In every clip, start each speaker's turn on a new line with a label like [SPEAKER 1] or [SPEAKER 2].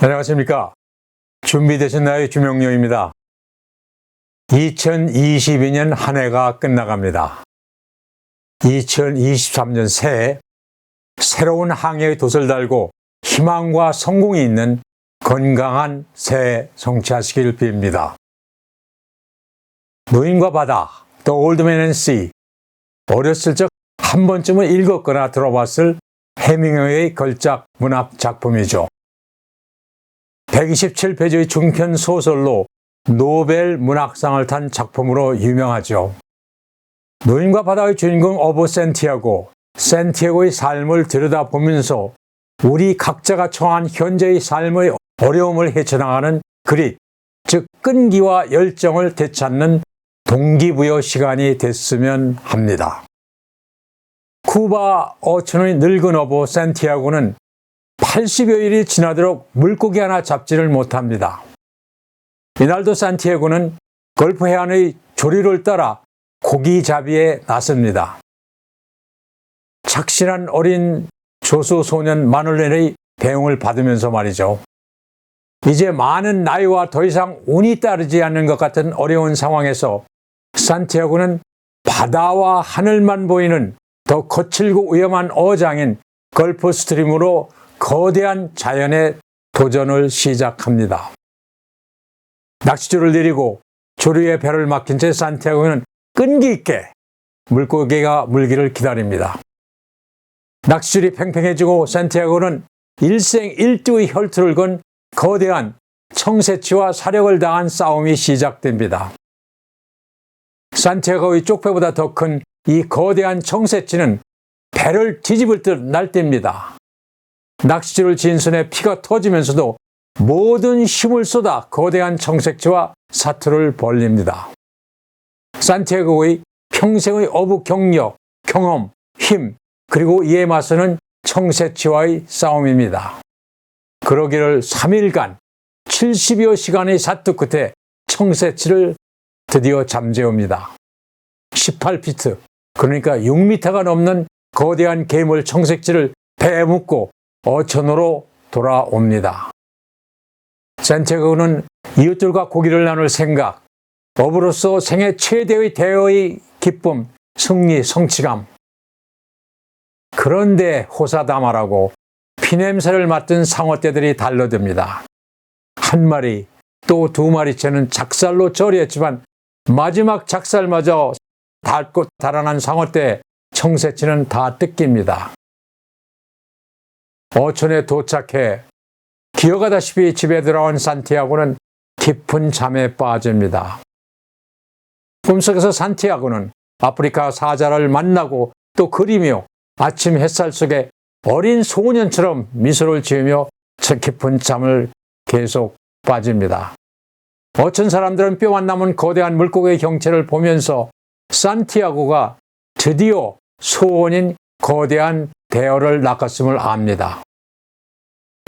[SPEAKER 1] 안녕하십니까. 준비되셨나요? 주명료입니다. 2022년 한 해가 끝나갑니다. 2023년 새해 새로운 항해의 돛을 달고 희망과 성공이 있는 건강한 새해 성취하시길 빕니다. 노인과 바다, The Old Man and Sea. 어렸을 적 한 번쯤은 읽었거나 들어봤을 해밍웨이의 걸작 문학 작품이죠. 127페이지의 중편 소설로 노벨 문학상을 탄 작품으로 유명하죠. 노인과 바다의 주인공 어보 센티아고, 센티아고의 삶을 들여다보면서 우리 각자가 처한 현재의 삶의 어려움을 헤쳐나가는 그릿, 즉 끈기와 열정을 되찾는 동기부여 시간이 됐으면 합니다. 쿠바 어촌의 늙은 어보 센티아고는 80여일이 지나도록 물고기 하나 잡지를 못합니다. 이날도 산티아고는 걸프 해안의 조류를 따라 고기잡이에 나섭니다. 착실한 어린 조수 소년 마눌렌의 배웅을 받으면서 말이죠. 이제 많은 나이와 더 이상 운이 따르지 않는 것 같은 어려운 상황에서 산티아고는 바다와 하늘만 보이는 더 거칠고 위험한 어장인 걸프 스트림으로 거대한 자연의 도전을 시작합니다. 낚시줄을 내리고 조류의 배를 막힌 채 산티아고는 끈기 있게 물고기가 물기를 기다립니다. 낚시줄이 팽팽해지고 산티아고는 일생일두의 혈투를 건 거대한 청새치와 사력을 다한 싸움이 시작됩니다. 산티아고의 쪽배보다 더 큰 이 거대한 청새치는 배를 뒤집을 듯 날뜁니다. 낚시줄을 진 손에 피가 터지면서도 모든 힘을 쏟아 거대한 청색지와 사투를 벌립니다. 산티아고의 평생의 어부 경력, 경험, 힘, 그리고 이에 맞서는 청새치와의 싸움입니다. 그러기를 3일간 70여 시간의 사투 끝에 청새치를 드디어 잠재웁니다. 18피트, 그러니까 6미터가 넘는 거대한 괴물 청색지를 배에 묶고 어천으로 돌아옵니다. 산티아고는 이웃들과 고기를 나눌 생각, 어부로서 생애 최대의 대여의 기쁨, 승리, 성취감. 그런데 호사다마라고 피냄새를 맡은 상어떼들이 달려듭니다. 한 마리, 또 두 마리째는 작살로 처리했지만 마지막 작살마저 닳고 달아난 상어떼 청새치는 다 뜯깁니다. 어촌에 도착해 기어가다시피 집에 들어온 산티아고는 깊은 잠에 빠집니다. 꿈속에서 산티아고는 아프리카 사자를 만나고 또 그리며 아침 햇살 속에 어린 소년처럼 미소를 지으며 저 깊은 잠을 계속 빠집니다. 어촌 사람들은 뼈만 남은 거대한 물고기의 경체를 보면서 산티아고가 드디어 소원인 거대한 대어를 낚았음을 압니다.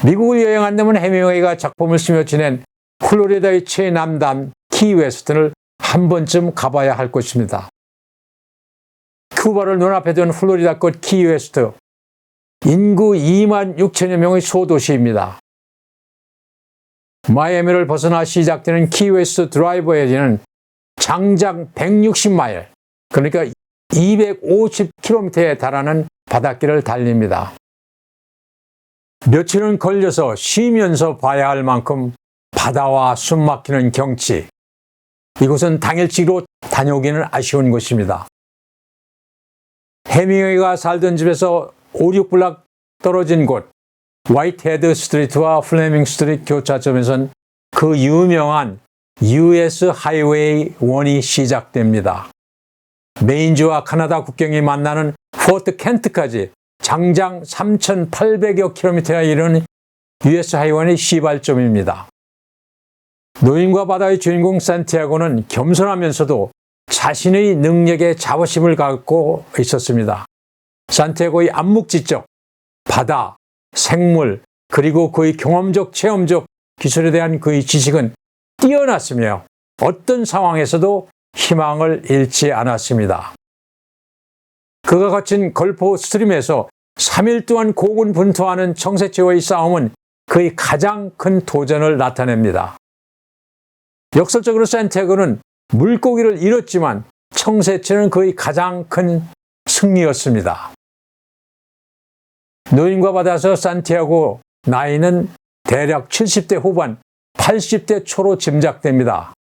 [SPEAKER 1] 미국을 여행한다면 해밍웨이가 작품을 쓰며 지낸 플로리다의 최남단 키웨스트를 한 번쯤 가봐야 할 것입니다. 큐바를 눈앞에 둔 플로리다 끝 키웨스트. 인구 2만 6천여 명의 소도시입니다. 마이애미를 벗어나 시작되는 키웨스트 드라이버에는 장장 160마일, 그러니까 250km에 달하는 바닷길을 달립니다. 며칠은 걸려서 쉬면서 봐야 할 만큼 바다와 숨 막히는 경치. 이곳은 당일치기로 다녀오기는 아쉬운 곳입니다. 해밍웨이가 살던 집에서 5, 6블락 떨어진 곳, 화이트헤드 스트리트와 플레밍 스트리트 교차점에선 그 유명한 US 하이웨이 1이 시작됩니다. 메인주와 카나다 국경이 만나는 포트 켄트까지 장장 3,800여 킬로미터에 이르는 US 하이원의 시발점입니다. 노인과 바다의 주인공 산티아고는 겸손하면서도 자신의 능력에 자부심을 갖고 있었습니다. 산티아고의 암묵지적, 바다, 생물, 그리고 그의 경험적, 체험적 기술에 대한 그의 지식은 뛰어났으며 어떤 상황에서도 희망을 잃지 않았습니다. 그가 거친 걸포 스트림에서 3일 동안 고군분투하는 청새치와의 싸움은 그의 가장 큰 도전을 나타냅니다. 역설적으로 산티아고는 물고기를 잃었지만 청새치는 그의 가장 큰 승리였습니다. 노인과 받아서 산티아고 나이는 대략 70대 후반, 80대 초로 짐작됩니다.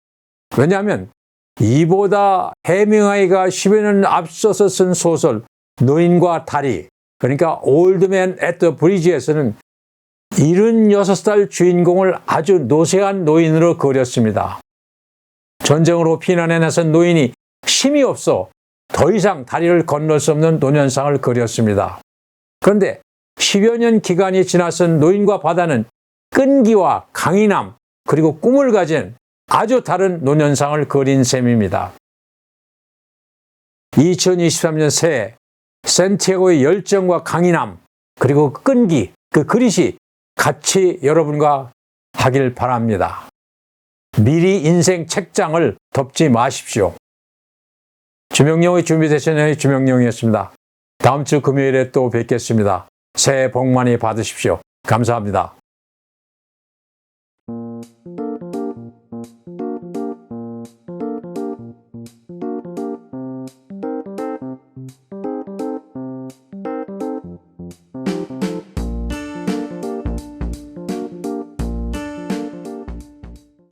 [SPEAKER 1] 왜냐하면 이보다 해밍하이가 10여 년 앞서서 쓴 소설 노인과 다리 그러니까 올드맨 앳더 브리지에서는 76살 주인공을 아주 노쇠한 노인으로 그렸습니다. 전쟁으로 피난해 나선 노인이 힘이 없어 더 이상 다리를 건널 수 없는 노년상을 그렸습니다. 그런데 10여 년 기간이 지나선 노인과 바다는 끈기와 강인함 그리고 꿈을 가진 아주 다른 노년상을 그린 셈입니다. 2023년 새해 센티아고의 열정과 강인함 그리고 끈기 그 그릿이 같이 여러분과 하길 바랍니다. 미리 인생 책장을 덮지 마십시오. 주명용의 준비되신 주명용이었습니다. 다음 주 금요일에 또 뵙겠습니다. 새해 복 많이 받으십시오. 감사합니다.